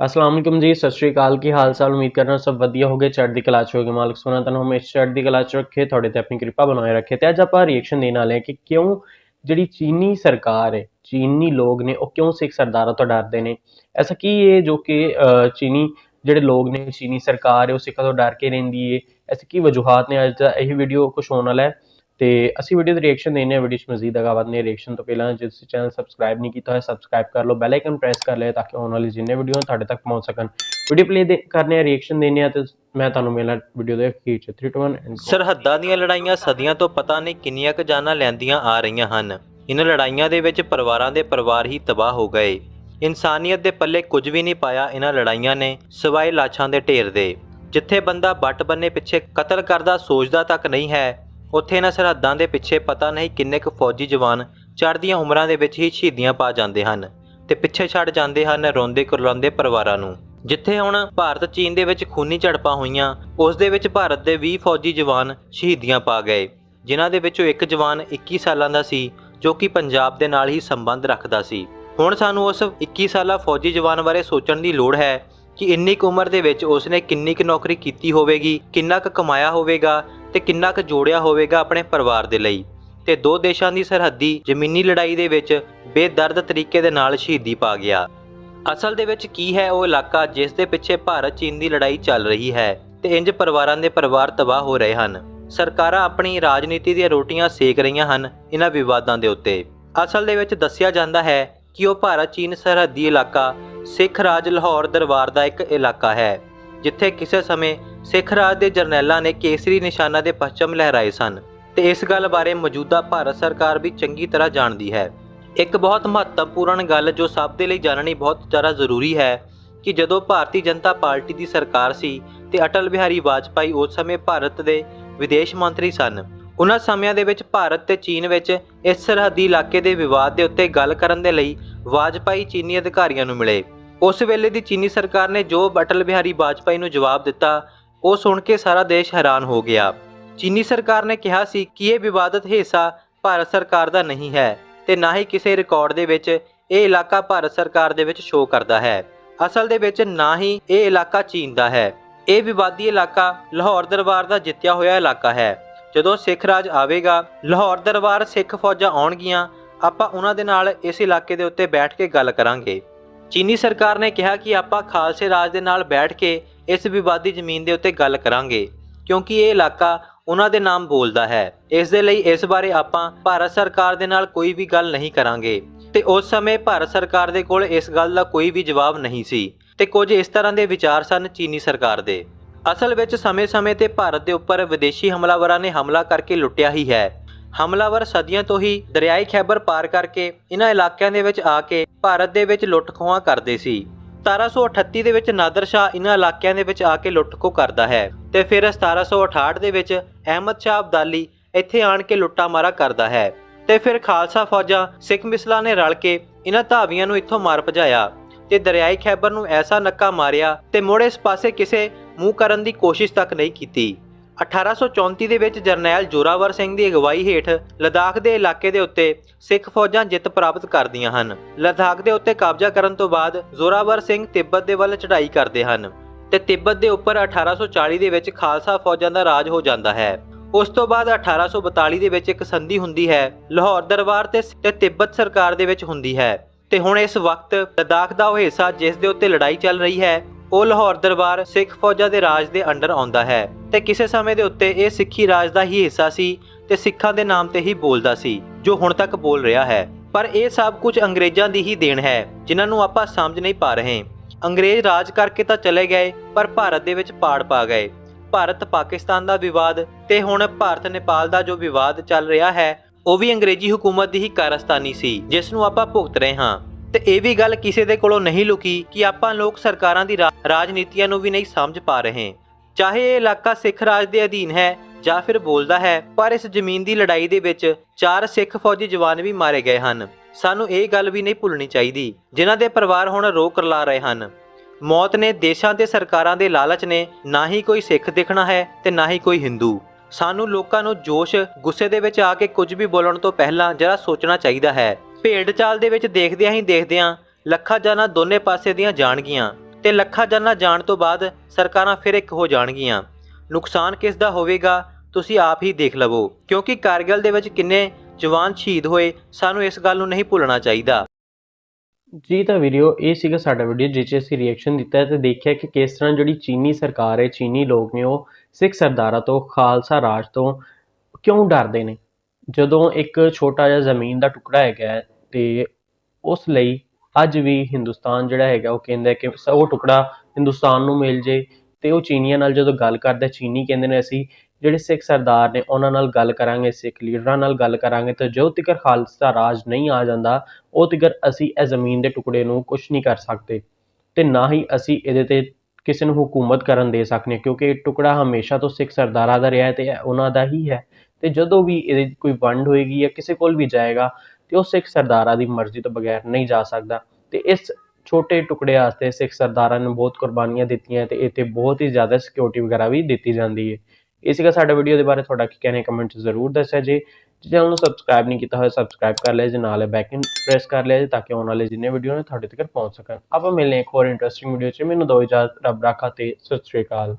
ਅਸਲਾਮ ਅਲੈਕੁਮ ਜੀ, ਸਤਿ ਸ਼੍ਰੀ ਅਕਾਲ। ਕੀ ਹਾਲ ਚਾਲ? ਉਮੀਦ ਕਰਨਾ ਸਭ ਵਧੀਆ ਹੋਗੇ। ਚੜ੍ਹਦੀ ਕਲਾ ਚ ਹੋਗੇ ਮਾਲਕ ਸੋਨਾ ਤੁਹਾਨੂੰ ਹਮੇਸ਼ਾ ਚੜ੍ਹਦੀ ਕਲਾ ਚ ਰੱਖੇ, ਤੁਹਾਡੇ ਤੇ ਆਪਣੀ ਕਿਰਪਾ ਬਣਾਏ ਰੱਖੇ। ਤੇ ਅੱਜ ਆਪਾਂ ਰਿਐਕਸ਼ਨ ਦੇਣ ਵਾਲੇ ਹਾਂ ਕਿ ਕਿਉਂ ਜਿਹੜੀ ਚੀਨੀ ਸਰਕਾਰ ਹੈ, ਚੀਨੀ ਲੋਕ ਨੇ, ਉਹ ਕਿਉਂ ਸਿੱਖ ਸਰਦਾਰਾਂ ਤੋਂ ਡਰਦੇ ਨੇ? ਐਸਾ ਕੀ ਹੈ ਜੋ ਕਿ ਚੀਨੀ ਜਿਹੜੇ ਲੋਕ ਨੇ, ਚੀਨੀ ਸਰਕਾਰ ਹੈ, ਉਹ ਸਿੱਖਾਂ ਤੋਂ ਡਰ ਕੇ ਰਹਿੰਦੀ ਹੈ? ਐਸੀ ਕੀ ਵਜੂਹਾਤ ਨੇ? ਅੱਜ ਦਾ ਇਹ ਵੀਡੀਓ ਕੁਛ ਹੋਣ ਵਾਲਾ ਹੈ। ਤੇ ਅਸੀਂ ਵੀਡੀਓ ਦੇ ਰਿਐਕਸ਼ਨ ਦੇਣੇ ਆ ਵੀਡੀਓ 'ਚ ਮਜ਼ੀਦ ਅਗਾਵਤ ਨੇ ਰਿਐਕਸ਼ਨ ਤੋਂ ਪਹਿਲਾਂ, ਜੇ ਤੁਸੀਂ ਚੈਨਲ ਸਬਸਕ੍ਰਾਈਬ ਨਹੀਂ ਕੀਤਾ ਹੋਇਆ ਸਬਸਕ੍ਰਾਈਬ ਕਰ ਲਓ ਬੈਲ ਆਈਕਨ ਪ੍ਰੈਸ ਕਰ ਲਿਆ ਤਾਂ ਕਿ ਆਉਣ ਵਾਲੀ ਜਿੰਨੇ ਵੀਡੀਓ ਤੁਹਾਡੇ ਤੱਕ ਪਹੁੰਚ ਸਕਣ। ਵੀਡੀਓ ਪਲੇ ਕਰਨੇ ਆ ਰਿਐਕਸ਼ਨ ਦੇਣੇ ਆ ਤੇ ਮੈਂ ਤੁਹਾਨੂੰ ਮਿਲਣਾ ਵੀਡੀਓ ਦੇ ਅਖੀਰ 'ਚ। 3 2 1 ਸਰਹੱਦਾਂ ਦੀਆਂ ਲੜਾਈਆਂ ਸਦੀਆਂ ਤੋਂ ਪਤਾ ਨਹੀਂ ਕਿੰਨੀਆਂ ਕੁ ਜਾਨਾਂ ਲੈਂਦੀਆਂ ਆ ਰਹੀਆਂ ਹਨ। ਇਨ੍ਹਾਂ ਲੜਾਈਆਂ ਦੇ ਵਿੱਚ ਪਰਿਵਾਰਾਂ ਦੇ ਪਰਿਵਾਰ ਹੀ ਤਬਾਹ ਹੋ ਗਏ। ਇਨਸਾਨੀਅਤ ਦੇ ਪੱਲੇ ਕੁਝ ਵੀ ਨਹੀਂ ਪਾਇਆ ਇਹਨਾਂ ਲੜਾਈਆਂ ਨੇ, ਸਿਵਾਏ ਲਾਸ਼ਾਂ ਦੇ ਢੇਰ ਦੇ। ਜਿੱਥੇ ਬੰਦਾ ਬੱਟ ਬੰਨੇ ਪਿੱਛੇ ਕਤਲ ਕਰਦਾ, ਸੋਚਦਾ ਤੱਕ ਨਹੀਂ ਹੈ ਉੱਥੇ ਇਹਨਾਂ ਸਰਹੱਦਾਂ ਦੇ ਪਿੱਛੇ ਪਤਾ ਨਹੀਂ ਕਿੰਨੇ ਕੁ ਫੌਜੀ ਜਵਾਨ ਚੜ੍ਹਦੀਆਂ ਉਮਰਾਂ ਦੇ ਵਿੱਚ ਹੀ ਸ਼ਹੀਦੀਆਂ ਪਾ ਜਾਂਦੇ ਹਨ ਤੇ ਪਿੱਛੇ ਛੱਡ ਜਾਂਦੇ ਹਨ ਰੋਂਦੇ ਕੁਰਲਾਉਂਦੇ ਪਰਿਵਾਰਾਂ ਨੂੰ। ਜਿੱਥੇ ਹੁਣ ਭਾਰਤ ਚੀਨ ਦੇ ਵਿੱਚ ਖੂਨੀ ਝੜਪਾਂ ਹੋਈਆਂ, ਉਸ ਦੇ ਵਿੱਚ ਭਾਰਤ ਦੇ 20 ਫੌਜੀ ਜਵਾਨ ਸ਼ਹੀਦੀਆਂ ਪਾ ਗਏ, ਜਿਨ੍ਹਾਂ ਦੇ ਵਿੱਚੋਂ ਇੱਕ ਜਵਾਨ 21 ਸਾਲਾਂ ਦਾ ਸੀ, ਜੋ ਕਿ ਪੰਜਾਬ ਦੇ ਨਾਲ ਹੀ ਸੰਬੰਧ ਰੱਖਦਾ ਸੀ। ਹੁਣ ਸਾਨੂੰ ਉਸ 21 ਸਾਲਾ ਫੌਜੀ ਜਵਾਨ ਬਾਰੇ ਸੋਚਣ ਦੀ ਲੋੜ ਹੈ ਕਿ ਇੰਨੀ ਕੁ ਉਮਰ ਦੇ ਵਿੱਚ ਉਸਨੇ ਕਿੰਨੀ ਕੁ ਨੌਕਰੀ ਕੀਤੀ ਹੋਵੇਗੀ, ਕਿੰਨਾ ਕੁ ਕਮਾਇਆ ਹੋਵੇਗਾ ਤੇ ਕਿੰਨਾ ਕੁ ਜੋੜਿਆ ਹੋਵੇਗਾ ਆਪਣੇ ਪਰਿਵਾਰ ਦੇ ਲਈ। ਤੇ ਦੋ ਦੇਸ਼ਾਂ ਦੀ ਸਰਹੱਦੀ ਜ਼ਮੀਨੀ ਲੜਾਈ ਦੇ ਵਿੱਚ ਬੇਦਰਦ ਤਰੀਕੇ ਦੇ ਨਾਲ ਸ਼ਹੀਦੀ ਪਾ ਗਿਆ। ਅਸਲ ਦੇ ਵਿੱਚ ਕੀ ਹੈ ਉਹ ਇਲਾਕਾ ਜਿਸ ਦੇ ਪਿੱਛੇ ਭਾਰਤ ਚੀਨ ਦੀ ਲੜਾਈ ਚੱਲ ਰਹੀ ਹੈ ਤੇ ਇੰਜ ਪਰਿਵਾਰਾਂ ਦੇ ਪਰਿਵਾਰ ਤਬਾਹ ਹੋ ਰਹੇ ਹਨ। ਸਰਕਾਰਾਂ ਆਪਣੀ ਰਾਜਨੀਤੀ ਦੀਆਂ ਰੋਟੀਆਂ ਸੇਕ ਰਹੀਆਂ ਹਨ ਇਹਨਾਂ ਵਿਵਾਦਾਂ ਦੇ ਉੱਤੇ। ਅਸਲ ਦੇ ਵਿੱਚ ਦੱਸਿਆ ਜਾਂਦਾ ਹੈ ਕਿ ਉਹ ਭਾਰਤ ਚੀਨ ਸਰਹੱਦੀ ਇਲਾਕਾ ਸਿੱਖ ਰਾਜ ਲਾਹੌਰ ਦਰਬਾਰ ਦਾ ਇੱਕ ਇਲਾਕਾ ਹੈ, ਜਿੱਥੇ ਕਿਸੇ ਸਮੇਂ ਸਿੱਖ ਰਾਜ ਦੇ ਜਰਨੈਲਾਂ ਨੇ ਕੇਸਰੀ ਨਿਸ਼ਾਨਾ ਦੇ ਪਰਚਮ ਲਹਿਰਾਏ ਸਨ ਤੇ ਇਸ ਗੱਲ ਬਾਰੇ ਮੌਜੂਦਾ ਭਾਰਤ ਸਰਕਾਰ ਵੀ ਚੰਗੀ ਤਰ੍ਹਾਂ ਜਾਣਦੀ ਹੈ। ਇੱਕ ਬਹੁਤ ਮਹੱਤਵਪੂਰਨ ਗੱਲ ਜੋ ਸਭ ਦੇ ਲਈ ਜਾਣਨੀ ਬਹੁਤ ਜ਼ਿਆਦਾ ਜ਼ਰੂਰੀ ਹੈ ਕਿ ਜਦੋਂ ਭਾਰਤੀ ਜਨਤਾ ਪਾਰਟੀ ਦੀ ਸਰਕਾਰ ਸੀ ਤੇ ਅਟਲ ਬਿਹਾਰੀ ਵਾਜਪਾਈ ਉਸ ਸਮੇਂ ਭਾਰਤ ਦੇ ਵਿਦੇਸ਼ ਮੰਤਰੀ ਸਨ, ਉਹਨਾਂ ਸਮਿਆਂ ਦੇ ਵਿੱਚ ਭਾਰਤ ਤੇ ਚੀਨ ਵਿੱਚ ਇਸ ਸਰਹੱਦੀ ਇਲਾਕੇ ਦੇ ਵਿਵਾਦ ਦੇ ਉੱਤੇ ਗੱਲ ਕਰਨ ਦੇ ਲਈ ਵਾਜਪਾਈ ਚੀਨੀ ਅਧਿਕਾਰੀਆਂ ਨੂੰ ਮਿਲੇ। ਉਸ ਵੇਲੇ ਦੀ ਚੀਨੀ ਸਰਕਾਰ ਨੇ ਜੋ ਅਟਲ ਬਿਹਾਰੀ ਵਾਜਪਾਈ ਨੂੰ ਜਵਾਬ ਦਿੱਤਾ, ਉਹ ਸੁਣ ਕੇ ਸਾਰਾ ਦੇਸ਼ ਹੈਰਾਨ ਹੋ ਗਿਆ। ਚੀਨੀ ਸਰਕਾਰ ਨੇ ਕਿਹਾ ਸੀ ਕਿ ਇਹ ਵਿਵਾਦਤ ਹਿੱਸਾ ਭਾਰਤ ਸਰਕਾਰ ਦਾ ਨਹੀਂ ਹੈ ਤੇ ਨਾ ਹੀ ਕਿਸੇ ਰਿਕਾਰਡ ਦੇ ਵਿੱਚ ਇਹ ਇਲਾਕਾ ਭਾਰਤ ਸਰਕਾਰ ਦੇ ਵਿੱਚ ਸ਼ੋਅ ਕਰਦਾ ਹੈ। ਅਸਲ ਦੇ ਵਿੱਚ ਨਾ ਹੀ ਇਹ ਇਲਾਕਾ ਚੀਨ ਦਾ ਹੈ। ਇਹ ਵਿਵਾਦੀ ਇਲਾਕਾ ਲਾਹੌਰ ਦਰਬਾਰ ਦਾ ਜਿੱਤਿਆ ਹੋਇਆ ਇਲਾਕਾ ਹੈ। ਜਦੋਂ ਸਿੱਖ ਰਾਜ ਆਵੇਗਾ, ਲਾਹੌਰ ਦਰਬਾਰ ਸਿੱਖ ਫੌਜਾਂ ਆਉਣਗੀਆਂ, ਆਪਾਂ ਉਹਨਾਂ ਦੇ ਨਾਲ ਇਸ ਇਲਾਕੇ ਦੇ ਉੱਤੇ ਬੈਠ ਕੇ ਗੱਲ ਕਰਾਂਗੇ। ਚੀਨੀ ਸਰਕਾਰ ਨੇ ਕਿਹਾ ਕਿ ਆਪਾਂ ਖਾਲਸੇ ਰਾਜ ਦੇ ਨਾਲ ਬੈਠ ਕੇ ਇਸ ਵਿਵਾਦੀ ਜ਼ਮੀਨ ਦੇ ਉੱਤੇ ਗੱਲ ਕਰਾਂਗੇ, ਕਿਉਂਕਿ ਇਹ ਇਲਾਕਾ ਉਹਨਾਂ ਦੇ ਨਾਮ ਬੋਲਦਾ ਹੈ। ਇਸ ਦੇ ਲਈ ਇਸ ਬਾਰੇ ਆਪਾਂ ਭਾਰਤ ਸਰਕਾਰ ਦੇ ਨਾਲ ਕੋਈ ਵੀ ਗੱਲ ਨਹੀਂ ਕਰਾਂਗੇ। ਤੇ ਉਸ ਸਮੇਂ ਭਾਰਤ ਸਰਕਾਰ ਦੇ ਕੋਲ ਇਸ ਗੱਲ ਦਾ ਕੋਈ ਵੀ ਜਵਾਬ ਨਹੀਂ ਸੀ। ਤੇ ਕੁਝ ਇਸ ਤਰ੍ਹਾਂ ਦੇ ਵਿਚਾਰ ਸਨ ਚੀਨੀ ਸਰਕਾਰ ਦੇ। ਅਸਲ ਵਿੱਚ ਸਮੇਂ-ਸਮੇਂ ਤੇ ਭਾਰਤ ਦੇ ਉੱਪਰ ਵਿਦੇਸ਼ੀ ਹਮਲਾਵਰਾਂ ਨੇ ਹਮਲਾ ਕਰਕੇ ਲੁੱਟਿਆ ਹੀ ਹੈ। ਹਮਲਾਵਰ ਸਦੀਆਂ ਤੋਂ ਹੀ ਦਰਿਆਈ ਖੈਬਰ ਪਾਰ ਕਰਕੇ ਇਹਨਾਂ ਇਲਾਕਿਆਂ ਦੇ ਵਿੱਚ ਆ ਕੇ ਭਾਰਤ ਦੇ ਵਿੱਚ ਲੁੱਟ ਖੋਹਾਂ ਕਰਦੇ ਸੀ। 1738 ਦੇ ਵਿੱਚ ਨਾਦਰ ਸ਼ਾਹ ਇਹਨਾਂ ਇਲਾਕਿਆਂ ਦੇ ਵਿੱਚ ਆ ਕੇ ਲੁੱਟ ਖੋਹ ਕਰਦਾ ਹੈ ਤੇ ਫਿਰ 1768 ਦੇ ਵਿੱਚ ਅਹਿਮਦ ਸ਼ਾਹ ਅਬਦਾਲੀ ਇੱਥੇ ਆਣ ਕੇ ਲੁੱਟਾ ਮਾਰਾ ਕਰਦਾ ਹੈ ਤੇ ਫਿਰ ਖਾਲਸਾ ਫੌਜਾਂ ਸਿੱਖ ਮਿਸਲਾਂ ਨੇ ਰਲ ਕੇ ਇਹਨਾਂ ਧਾਵੀਆਂ ਨੂੰ ਇੱਥੋਂ ਮਾਰ ਭਜਾਇਆ ਤੇ ਦਰਿਆਈ ਖੈਬਰ ਨੂੰ ਐਸਾ ਨੱਕਾ ਮਾਰਿਆ ਤੇ ਮੁੜ ਇਸ ਪਾਸੇ ਕਿਸੇ ਮੂੰਹ ਕਰਨ ਦੀ ਕੋਸ਼ਿਸ਼ ਤੱਕ ਨਹੀਂ ਕੀਤੀ। 1834 ਦੇ ਵਿੱਚ ਜਰਨੈਲ ਜੋਰਾਵਰ ਸਿੰਘ ਦੀ ਅਗਵਾਈ ਹੇਠ ਲਦਾਖ ਦੇ ਇਲਾਕੇ ਦੇ ਉੱਤੇ ਸਿੱਖ ਫੌਜਾਂ ਜਿੱਤ ਪ੍ਰਾਪਤ ਕਰਦੀਆਂ ਹਨ। ਲਦਾਖ ਦੇ ਉੱਤੇ ਕਬਜ਼ਾ ਕਰਨ ਤੋਂ ਬਾਅਦ ਜ਼ੋਰਾਵਰ ਸਿੰਘ ਤਿੱਬਤ ਦੇ ਵੱਲ ਚੜ੍ਹਾਈ ਕਰਦੇ ਹਨ ਤੇ ਤਿੱਬਤ ਦੇ ਉੱਪਰ 1840 ਦੇ ਵਿੱਚ ਖਾਲਸਾ ਫੌਜਾਂ ਦਾ ਰਾਜ ਹੋ ਜਾਂਦਾ ਹੈ। ਉਸ ਤੋਂ ਬਾਅਦ 1842 ਦੇ ਵਿੱਚ ਇੱਕ ਸੰਧੀ ਹੁੰਦੀ ਹੈ, ਲਾਹੌਰ ਦਰਬਾਰ ਤੇ ਤੇ ਤਿੱਬਤ ਸਰਕਾਰ ਦੇ ਵਿੱਚ ਹੁੰਦੀ ਹੈ। ਤੇ ਹੁਣ ਇਸ ਵਕਤ ਲਦਾਖ ਦਾ ਉਹ ਹਿੱਸਾ ਜਿਸ ਦੇ ਉੱਤੇ ਲੜਾਈ ਚੱਲ ਰਹੀ ਹੈ ਉਹ ਲਾਹੌਰ ਦਰਬਾਰ ਸਿੱਖ ਫੌਜਾਂ ਦੇ ਰਾਜ ਦੇ ਅੰਡਰ ਆਉਂਦਾ ਹੈ ਤੇ ਕਿਸੇ ਸਮੇਂ ਦੇ ਉੱਤੇ ਇਹ ਸਿੱਖੀ ਰਾਜ ਦਾ ਹੀ ਹਿੱਸਾ ਸੀ ਤੇ ਸਿੱਖਾਂ ਦੇ ਨਾਮ ਤੇ ਹੀ ਬੋਲਦਾ ਸੀ, ਜੋ ਹੁਣ ਤੱਕ ਬੋਲ ਰਿਹਾ ਹੈ। ਪਰ ਇਹ ਸਭ ਕੁਝ ਅੰਗਰੇਜ਼ਾਂ ਦੀ ਹੀ ਦੇਣ ਹੈ, ਜਿਨ੍ਹਾਂ ਨੂੰ ਆਪਾਂ ਸਮਝ ਨਹੀਂ ਪਾ ਰਹੇ। ਅੰਗਰੇਜ਼ ਰਾਜ ਕਰਕੇ ਤਾਂ ਚਲੇ ਗਏ, ਪਰ ਭਾਰਤ ਦੇ ਵਿੱਚ ਪਾੜ ਪਾ ਗਏ। ਭਾਰਤ ਪਾਕਿਸਤਾਨ ਦਾ ਵਿਵਾਦ ਤੇ ਹੁਣ ਭਾਰਤ ਨੇਪਾਲ ਦਾ ਜੋ ਵਿਵਾਦ ਚੱਲ ਰਿਹਾ ਹੈ, ਉਹ ਵੀ ਅੰਗਰੇਜ਼ੀ ਹਕੂਮਤ ਦੀ ਹੀ ਕਾਰਸਤਾਨੀ ਸੀ, ਜਿਸ ਨੂੰ ਆਪਾਂ ਭੁਗਤ ਰਹੇ ਹਾਂ। ਤੇ ਇਹ ਵੀ ਗੱਲ ਕਿਸੇ ਦੇ ਕੋਲੋਂ ਨਹੀਂ ਲੁਕੀ ਕਿ ਆਪਾਂ ਲੋਕ ਸਰਕਾਰਾਂ ਦੀ ਰਾ- ਰਾਜਨੀਤੀਆਂ ਨੂੰ ਵੀ ਨਹੀਂ ਸਮਝ ਪਾ ਰਹੇ। ਚਾਹੇ ਇਹ ਇਲਾਕਾ ਸਿੱਖ ਰਾਜ ਦੇ ਅਧੀਨ ਹੈ ਜਾਂ ਫਿਰ ਬੋਲਦਾ ਹੈ, ਪਰ ਇਸ ਜ਼ਮੀਨ ਦੀ ਲੜਾਈ ਦੇ ਵਿੱਚ ਚਾਰ ਸਿੱਖ ਫੌਜੀ ਜਵਾਨ ਵੀ ਮਾਰੇ ਗਏ ਹਨ। ਸਾਨੂੰ ਇਹ ਗੱਲ ਵੀ ਨਹੀਂ ਭੁੱਲਣੀ ਚਾਹੀਦੀ, ਜਿਨ੍ਹਾਂ ਦੇ ਪਰਿਵਾਰ ਹੁਣ ਰੋਕ ਰਲਾ ਰਹੇ ਹਨ। ਮੌਤ ਨੇ ਦੇਸ਼ਾਂ ਤੇ ਸਰਕਾਰਾਂ ਦੇ ਲਾਲਚ ਨੇ ਨਾ ਹੀ ਕੋਈ ਸਿੱਖ ਦਿਖਣਾ ਹੈ ਤੇ ਨਾ ਹੀ ਕੋਈ ਹਿੰਦੂ। ਸਾਨੂੰ ਲੋਕਾਂ ਨੂੰ ਜੋਸ਼, ਗੁੱਸੇ ਦੇ ਵਿੱਚ ਆ ਕੇ ਕੁਝ ਵੀ ਬੋਲਣ ਤੋਂ ਪਹਿਲਾਂ ਜਰਾ ਸੋਚਣਾ ਚਾਹੀਦਾ ਹੈ। ਭੇਡ ਚਾਲ ਦੇ ਵਿੱਚ ਦੇਖਦਿਆਂ ਹੀ ਦੇਖਦਿਆਂ ਲੱਖਾਂ ਜਾਨਾਂ ਦੋਨੇ ਪਾਸੇ ਦੀਆਂ ਜਾਣਗੀਆਂ ਤੇ ਲੱਖਾਂ ਜਾਨਾਂ ਜਾਣ ਤੋਂ ਬਾਅਦ ਸਰਕਾਰਾਂ ਫਿਰ ਇੱਕ ਹੋ ਜਾਣਗੀਆਂ। ਨੁਕਸਾਨ ਕਿਸ ਦਾ ਹੋਵੇਗਾ, ਤੁਸੀਂ ਆਪ ਹੀ ਦੇਖ ਲਵੋ, ਕਿਉਂਕਿ ਕਾਰਗਿਲ ਦੇ ਵਿੱਚ ਕਿੰਨੇ ਜਵਾਨ ਸ਼ਹੀਦ ਹੋਏ, ਸਾਨੂੰ ਇਸ ਗੱਲ ਨੂੰ ਨਹੀਂ ਭੁੱਲਣਾ ਚਾਹੀਦਾ। ਜੀ, ਤਾਂ ਵੀਡੀਓ ਇਹ ਸੀਗਾ ਸਾਡਾ ਵੀਡੀਓ ਜਿਸ 'ਚ ਅਸੀਂ ਰਿਐਕਸ਼ਨ ਦਿੱਤਾ ਹੈ ਤੇ ਦੇਖਿਆ ਕਿ ਕਿਸ ਤਰ੍ਹਾਂ ਜਿਹੜੀ ਚੀਨੀ ਸਰਕਾਰ ਹੈ, ਚੀਨੀ ਲੋਕ ਨੇ ਉਹ ਸਿੱਖ ਸਰਦਾਰਾਂ ਤੋਂ, ਖਾਲਸਾ ਰਾਜ ਤੋਂ ਕਿਉਂ ਡਰਦੇ ਨੇ? ਜਦੋਂ ਇੱਕ ਛੋਟਾ ਜਿਹਾ ਜ਼ਮੀਨ ਦਾ ਟੁਕੜਾ ਹੈਗਾ ਹੈ ਤੇ ਉਸ ਲਈ ਅੱਜ ਵੀ ਹਿੰਦੁਸਤਾਨ ਜਿਹੜਾ ਹੈਗਾ ਉਹ ਕਹਿੰਦਾ ਕਿ ਉਹ ਟੁਕੜਾ ਹਿੰਦੁਸਤਾਨ ਨੂੰ ਮਿਲ ਜੇ ਤੇ ਉਹ ਚੀਨੀਆਂ ਨਾਲ ਜਦੋਂ ਗੱਲ ਕਰਦਾ ਚੀਨੀ ਕਹਿੰਦੇ ਨੇ ਅਸੀਂ ਜਿਹੜੇ ਸਿੱਖ ਸਰਦਾਰ ਨੇ ਉਹਨਾਂ ਨਾਲ ਗੱਲ ਕਰਾਂਗੇ, ਸਿੱਖ ਲੀਡਰਾਂ ਨਾਲ ਗੱਲ ਕਰਾਂਗੇ ਤੇ ਜੋ ਤਿਕਰ ਖਾਲਸਾ ਰਾਜ ਨਹੀਂ ਆ ਜਾਂਦਾ, ਉਹ ਤਿਕਰ ਅਸੀਂ ਇਹ ਜ਼ਮੀਨ ਦੇ ਟੁਕੜੇ ਨੂੰ ਕੁਝ ਨਹੀਂ ਕਰ ਸਕਦੇ ਤੇ ਨਾ ਹੀ ਅਸੀਂ ਇਹਦੇ ਤੇ ਕਿਸੇ ਨੂੰ ਹਕੂਮਤ ਕਰਨ ਦੇ ਸਕਦੇ ਕਿਉਂਕਿ ਇਹ ਟੁਕੜਾ ਹਮੇਸ਼ਾ ਤੋਂ ਸਿੱਖ ਸਰਦਾਰਾਂ ਦਾ ਰਿਹਾ ਹੈ ਤੇ ਉਹਨਾਂ ਦਾ ਹੀ ਹੈ। ਤੇ ਜਦੋਂ ਵੀ ਇਹਦੇ ਕੋਈ ਵੰਡ ਹੋਏਗੀ ਜਾਂ ਕਿਸੇ ਕੋਲ ਵੀ ਜਾਏਗਾ, ਤੇ ਉਹ ਸਿੱਖ ਸਰਦਾਰਾਂ ਦੀ ਮਰਜ਼ੀ ਤੋਂ ਬਗੈਰ ਨਹੀਂ ਜਾ ਸਕਦਾ। ਤੇ ਇਸ ਛੋਟੇ ਟੁਕੜੇ ਵਾਸਤੇ ਸਿੱਖ ਸਰਦਾਰਾਂ ਨੇ ਬਹੁਤ ਕੁਰਬਾਨੀਆਂ ਦਿੱਤੀਆਂ ਤੇ ਇੱਥੇ ਬਹੁਤ ਹੀ ਜ਼ਿਆਦਾ ਸਿਕਿਉਰਿਟੀ ਵਗੈਰਾ ਵੀ ਦਿੱਤੀ ਜਾਂਦੀ ਹੈ ਇਹ ਸੀਗਾ ਸਾਡਾ ਵੀਡੀਓ ਦੇ ਬਾਰੇ, ਤੁਹਾਡਾ ਕੀ ਕਹਿਣਾ ਹੈ ਕਮੈਂਟ ਜ਼ਰੂਰ ਦੱਸਿਆ ਜੇ। ਜੇ ਚੈਨਲ ਨੂੰ ਸਬਸਕ੍ਰਾਈਬ ਨਹੀਂ ਕੀਤਾ ਹੋਇਆ ਸਬਸਕ੍ਰਾਈਬ ਕਰ ਲਿਆ ਜੇ, ਨਾਲ ਬੈਕਨ ਪ੍ਰੈਸ ਕਰ ਲਿਆ ਜੇ ਤਾਂ ਕਿ ਆਉਣ ਵਾਲੇ ਜਿੰਨੇ ਵੀਡੀਓ ਨੇ ਤੁਹਾਡੇ ਤੱਕ ਪਹੁੰਚ ਸਕਣ। ਆਪਾਂ ਮਿਲਦੇ ਹਾਂ ਇੱਕ ਹੋਰ ਇੰਟਰਸਟਿੰਗ ਵੀਡੀਓ 'ਚ। ਮੈਨੂੰ ਦੋ ਇਜਾਜ਼ਤ ਰੱਬ ਰਾਖਾ ਤੇ ਸਤਿ ਸ਼੍ਰੀ ਅਕਾਲ।